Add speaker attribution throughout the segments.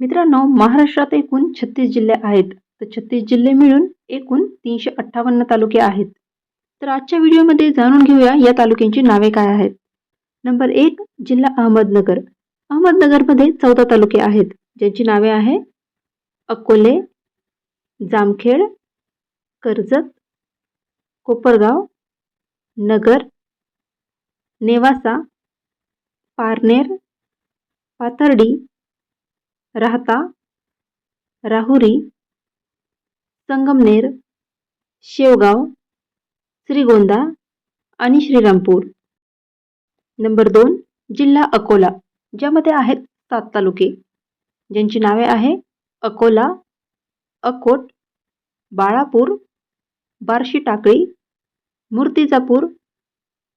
Speaker 1: मित्रांनो महाराष्ट्रात एकूण छत्तीस जिल्हे आहेत. तर छत्तीस जिल्हे मिळून एकूण तीनशे अठ्ठावन्न तालुके आहेत. तर आजच्या व्हिडिओमध्ये जाणून घेऊया या तालुक्यांची नावे काय आहेत. नंबर एक जिल्हा अहमदनगर. अहमदनगरमध्ये चौदा तालुके आहेत. ज्यांची नावे आहे अकोले जामखेड कर्जत कोपरगाव नगर नेवासा पारनेर पाथर्डी राहता राहुरी संगमनेर शेवगाव श्रीगोंदा आणि श्रीरामपूर. नंबर दोन जिल्हा अकोला ज्यामध्ये आहेत सात तालुके. ज्यांची नावे आहे अकोला अकोट बाळापूर बार्शी टाकळी मूर्तिजापूर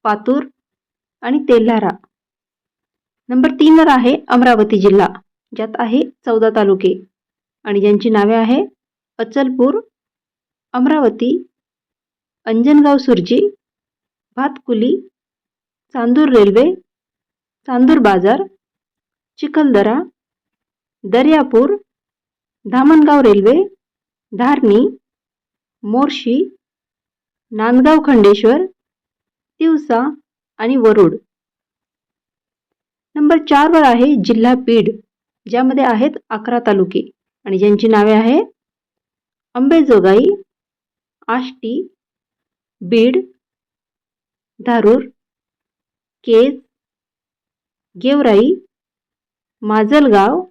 Speaker 1: पातूर आणि तेल्हारा. नंबर तीनवर आहे अमरावती जिल्हा. ज्यात आहे चौदा तालुके. आणि ज्यांची नावे आहे अचलपूर अमरावती अंजनगाव सुरजी भातकुली चांदूर रेल्वे चांदूर बाजार चिखलदरा दर्यापूर धामणगाव रेल्वे धारणी मोर्शी नांदगाव खंडेश्वर तिवसा आणि वरुड. नंबर चारवर आहे जिल्हा बीड. ज्यामध्ये आहेत अकरा तालुके. आणि ज्यांची नावे आहे अंबेजोगाई आष्टी बीड धारूर केज गेवराई माजलगाव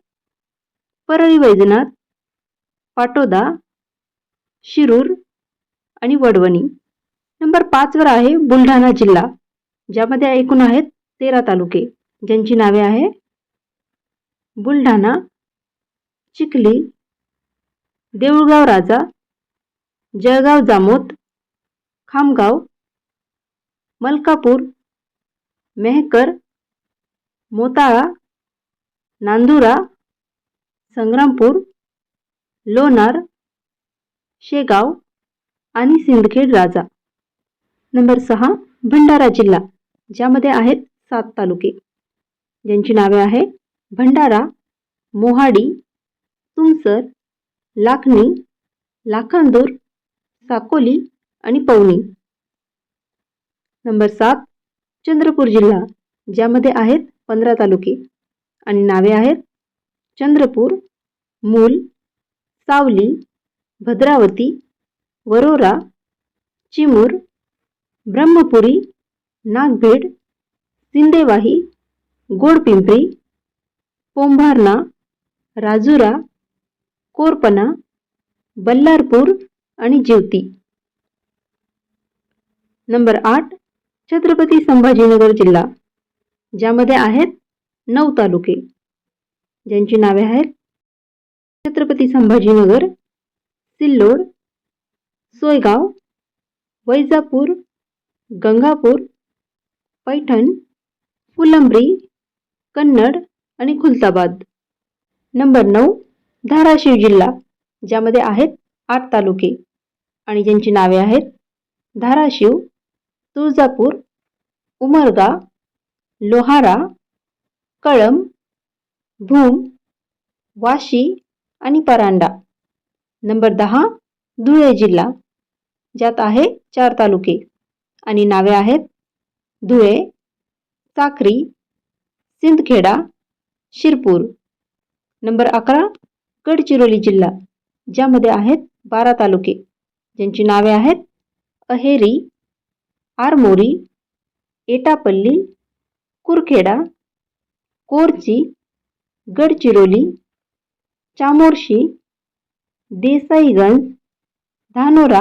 Speaker 1: परळी वैजनाथ पाटोदा शिरूर आणि वडवणी. नंबर पाचवर आहे बुलढाणा जिल्हा ज्यामध्ये एकूण आहेत तेरा तालुके. ज्यांची नावे आहे बुलढाणा चिखली देऊळगाव राजा जळगाव जामोद खामगाव मलकापूर मेहकर मोताळा नांदुरा संग्रामपूर लोणार शेगाव आणि सिंदखेड राजा. नंबर सहा भंडारा जिल्हा ज्यामध्ये आहेत सात तालुके. ज्यांची नावे आहे भंडारा मोहाडी तुमसर लाखनी लाखांदूर साकोली आणि पवनी. नंबर सात चंद्रपूर जिल्हा ज्यामध्ये आहेत पंधरा तालुके आणि नावे आहेत चंद्रपूर मूल सावली भद्रावती वरोरा चिमूर ब्रह्मपुरी नागभेड सिंदेवाही गोडपिंपरी पोंभारणा राजुरा कोरपना बल्लारपूर आणि जिवती. नंबर आठ छत्रपती संभाजीनगर जिल्हा ज्यामध्ये आहेत नऊ तालुके. ज्यांची नावे आहेत छत्रपती संभाजीनगर सिल्लोड सोयगाव वैजापूर गंगापूर पैठण फुलंब्री कन्नड आणि खुलताबाद. नंबर नऊ धाराशिव जिल्हा ज्यामध्ये आहेत आठ तालुके. आणि ज्यांची नावे आहेत धाराशिव तुळजापूर उमरगा लोहारा कळम भूम वाशी आणि परांडा. नंबर दहा धुळे जिल्हा ज्यात आहे चार तालुके. आणि नावे आहेत धुळे साक्री सिंदखेडा शिरपूर. नंबर अकरा गडचिरोली जिल्हा ज्यामध्ये आहेत बारा तालुके ज्यांची नावे आहेत अहेरी आरमोरी एटापल्ली कुरखेडा कोरची गडचिरोली चामोर्शी देसाईगंज धानोरा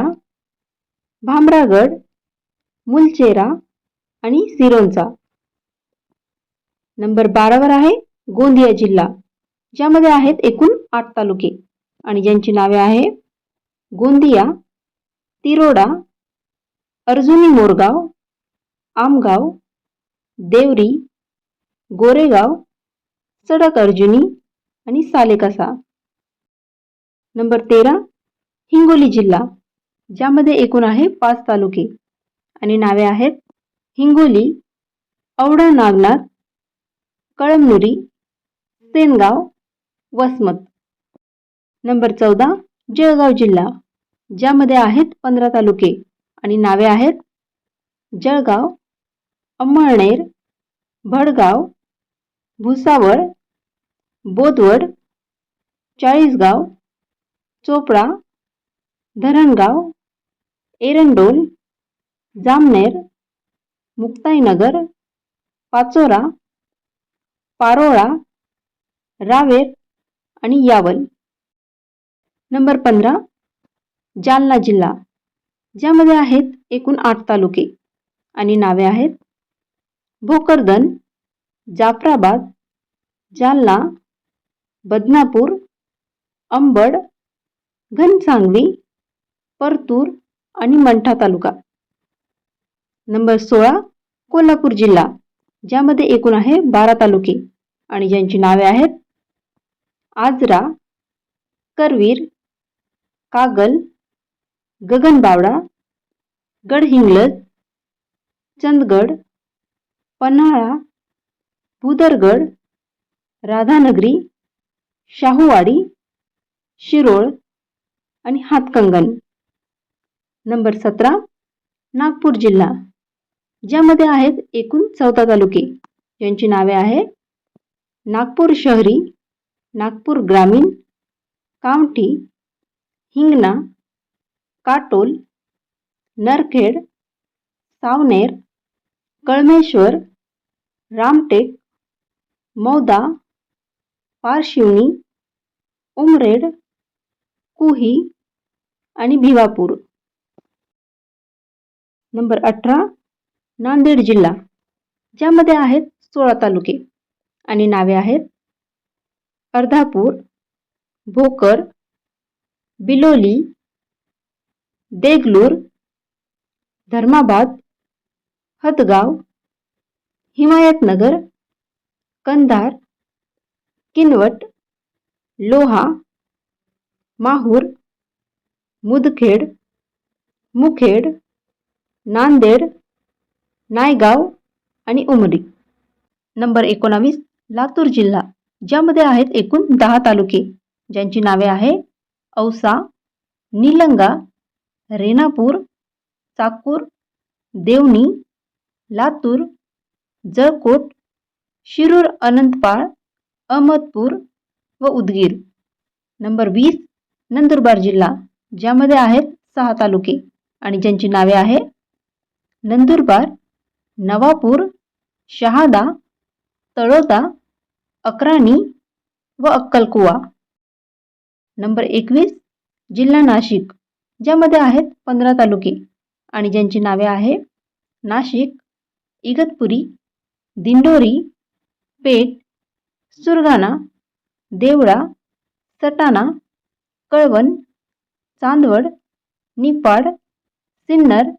Speaker 1: भामरागड मुलचेरा आणि सिरोंचा. नंबर बारावर आहे गोंदिया जिल्हा. ज्यामध्ये आहेत एकूण आठ तालुके. आणि ज्यांची नावे आहे गोंदिया तिरोडा अर्जुनी मोरगाव आमगाव देवरी गोरेगाव सडक अर्जुनी आणि सालेकसा. नंबर तेरा हिंगोली जिल्हा ज्यामध्ये एकूण आहे पाच तालुके. आणि नावे आहेत हिंगोली औडा नागनाथ कळमनुरी सेनगाव वसमत. नंबर चौदा जळगाव जिल्हा. ज्यामध्ये आहेत पंधरा तालुके आणि नावे आहेत जळगाव अमळनेर भडगाव भुसावळ बोदवड चाळीसगाव चोपडा धरणगाव एरंडोल जामनेर मुक्ताईनगर पाचोरा पारोळा रावेर आणि यावल. नंबर पंधरा जालना जिल्हा ज्यामध्ये आहेत एकूण आठ तालुके आणि नावे आहेत भोकरदन जाफराबाद जालना बदनापूर अंबड घनसांगवी परतूर आणि मंठा तालुका. नंबर सोळा कोल्हापूर जिल्हा ज्यामध्ये एकूण आहे बारा तालुके आणि ज्यांची नावे आहेत आजरा करवीर कागल गगनबावडा गडहिंग्लज चंदगड पन्हाळा भुदरगड राधानगरी शाहूवाडी शिरोळ आणि हातकंगन. नंबर सतरा नागपूर जिल्हा. ज्यामध्ये आहेत एकूण चौदा तालुके. ज्यांची नावे आहे नागपूर शहरी नागपूर ग्रामीण कामठी हिंगणा काटोल नरखेड सावनेर कळमेश्वर रामटेक मौदा पारशिवनी उमरेड कुही आणि भिवापूर. नंबर अठरा नांदेड जिल्हा ज्यामध्ये आहेत सोळा तालुके आणि नावे आहेत अर्धापूर भोकर बिलोली देगलूर धर्माबाद हदगाव हिमायतनगर कंधार किनवट लोहा माहूर मुदखेड मुखेड नांदेड नायगाव आणि उमरी. नंबर एकोणावीस लातूर जिल्हा. ज्यामध्ये आहेत एकूण दहा तालुके ज्यांची नावे आहे औसा निलंगा रेणापूर चाकूर देवणी लातूर जळकोट शिरूर अनंतपाळ अहमदपूर व उदगीर. नंबर वीस नंदुरबार जिल्हा ज्यामध्ये आहेत सहा तालुके आणि ज्यांची नावे आहे नंदुरबार नवापूर शहादा तळोदा अक्राणी व अक्कलकुवा. नंबर एकवीस जिल्हा नाशिक ज्यामध्ये आहेत पंधरा तालुके आणि ज्यांची नावे आहे नाशिक इगतपुरी दिंडोरी पेठ सुरगाणा देवळा सटाणा कळवण चांदवड निपाड सिन्नर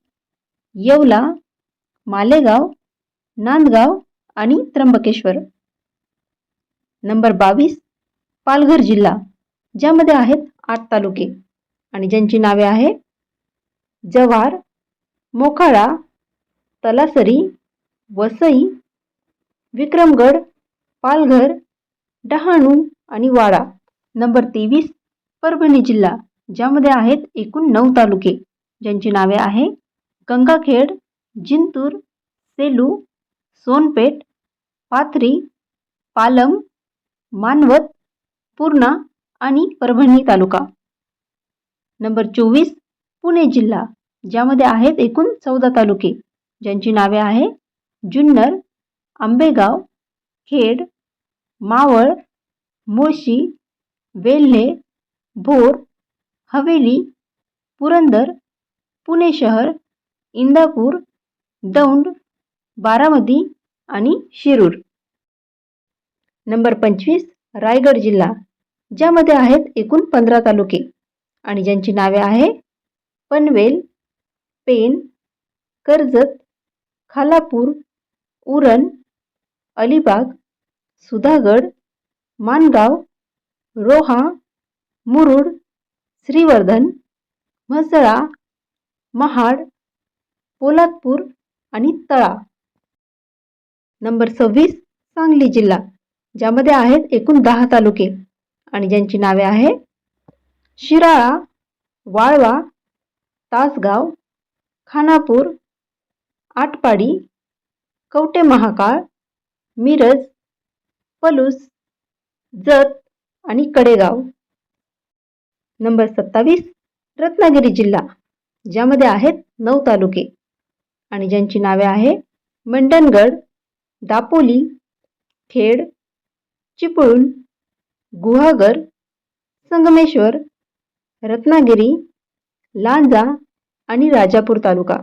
Speaker 1: येवला मालेगाव नांदगाव आणि त्र्यंबकेश्वर. नंबर बावीस पालघर जिल्हा ज्यामध्ये आहेत आठ तालुके. आणि ज्यांची नावे आहे जव्हार मोखाळा तलासरी वसई विक्रमगड पालघर डहाणू आणि वाडा. नंबर तेवीस परभणी जिल्हा ज्यामध्ये आहेत एकूण नऊ तालुके. ज्यांची नावे आहे गंगाखेड जिंतूर सेलू सोनपेठ पाथरी पालम मानवत पूर्णा आणि परभणी तालुका. नंबर चोवीस पुणे जिल्हा ज्यामध्ये आहेत एकूण चौदा तालुके. ज्यांची नावे आहे जुन्नर आंबेगाव खेड मावळ मुळशी वेल्हे भोर हवेली पुरंदर पुणे शहर इंदापूर दौंड बारामती आणि शिरूर. नंबर पंचवीस रायगड जिल्हा ज्यामध्ये आहेत एकूण पंधरा तालुके. आणि ज्यांची नावे आहे पनवेल पेन कर्जत खालापूर उरण अलिबाग सुधागड मानगाव रोहा मुरुड श्रीवर्धन म्हसळा महाड पोलादपूर आणि तळा. नंबर सव्वीस सांगली जिल्हा. ज्यामध्ये आहेत एकूण दहा तालुके. आणि ज्यांची नावे आहे शिराळा वाळवा तासगाव खानापूर आटपाडी कवटे महाकाळ मिरज पलूस जत आणि कडेगाव. नंबर सत्तावीस रत्नागिरी जिल्हा ज्यामध्ये आहेत नऊ तालुके. आणि ज्यांची नावे आहे मंडणगड दापोली खेड चिपळूण गुहागर संगमेश्वर रत्नागिरी लांजा आणि राजापूर तालुका.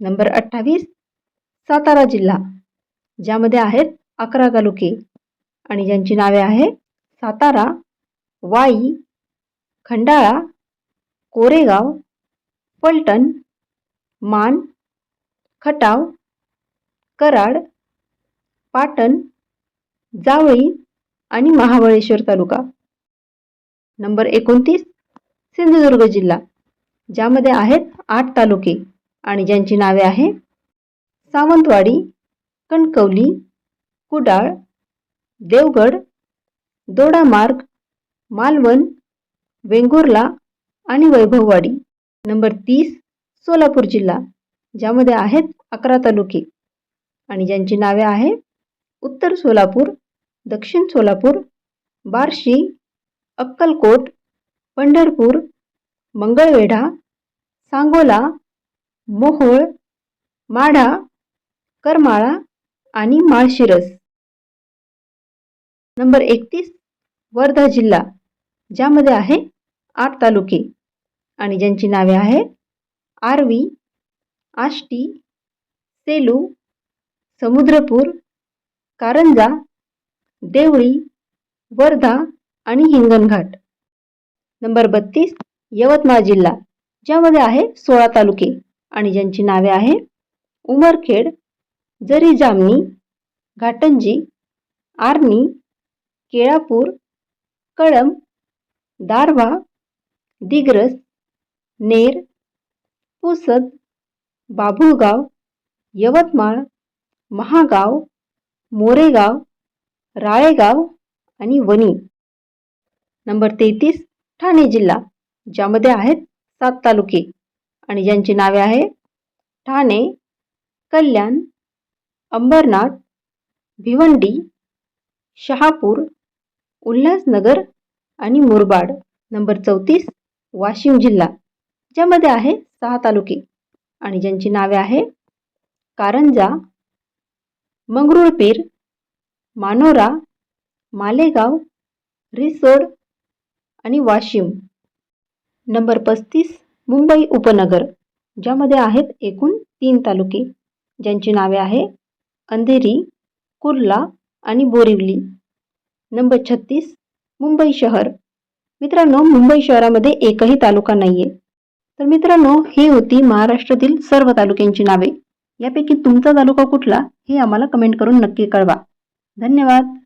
Speaker 1: नंबर अठ्ठावीस सातारा जिल्हा ज्यामध्ये आहेत अकरा तालुके आणि ज्यांची नावे आहे सातारा वाई खंडाळा कोरेगाव पलटण मान खटाव कराड पाटण जावळी आणि महाबळेश्वर तालुका. नंबर एकोणतीस सिंधुदुर्ग जिल्हा ज्यामध्ये आहेत आठ तालुके आणि ज्यांची नावे आहे सावंतवाडी कणकवली कुडाळ देवगड दोडामार्ग मालवण वेंगुर्ला आणि वैभववाडी. नंबर तीस सोलापूर जिल्हा ज्यामध्ये आहेत अकरा तालुके आणि ज्यांची नावे आहे उत्तर सोलापूर दक्षिण सोलापूर बार्शी अक्कलकोट पंढरपूर मंगळवेढा सांगोला मोहोळ माढा करमाळा आणि माळशिरस. नंबर एकतीस वर्धा जिल्हा ज्यामध्ये आहे आठ तालुके आणि ज्यांची नावे आहे आर्वी आष्टी सेलू समुद्रपूर कारंजा देवळी वर्धा आणि हिंगणघाट. नंबर बत्तीस यवतमाळ जिल्हा ज्यामध्ये आहे सोळा तालुके आणि ज्यांची नावे आहे उमरखेड जरी जामणी घाटंजी आर्णी केळापूर कळम दारवा दिग्रस नेर पुसद बाभुळगाव यवतमाळ महागाव मोरेगाव राळेगाव आणि वणी. नंबर तेहतीस ठाणे जिल्हा ज्यामध्ये आहेत सात तालुके. आणि ज्यांची नावे आहे ठाणे कल्याण अंबरनाथ भिवंडी शहापूर उल्हासनगर आणि मुरबाड. नंबर चौतीस वाशिम जिल्हा ज्यामध्ये आहे सहा तालुके. आणि ज्यांची नावे आहे कारंजा मंगरुळपीर मानोरा मालेगाव रिसोड आणि वाशिम. नंबर पस्तीस मुंबई उपनगर ज्यामध्ये आहेत एकूण तीन तालुके. ज्यांची नावे आहे अंधेरी कुर्ला आणि बोरिवली. नंबर छत्तीस मुंबई शहर. मित्रांनो मुंबई शहरामध्ये एकही तालुका नाही आहे तर मित्रांनो ही होती महाराष्ट्रातील सर्व तालुक्यांची नावे. यापैकी तुमचा तालुका कुठला हे आम्हाला कमेंट करून नक्की कळवा. धन्यवाद.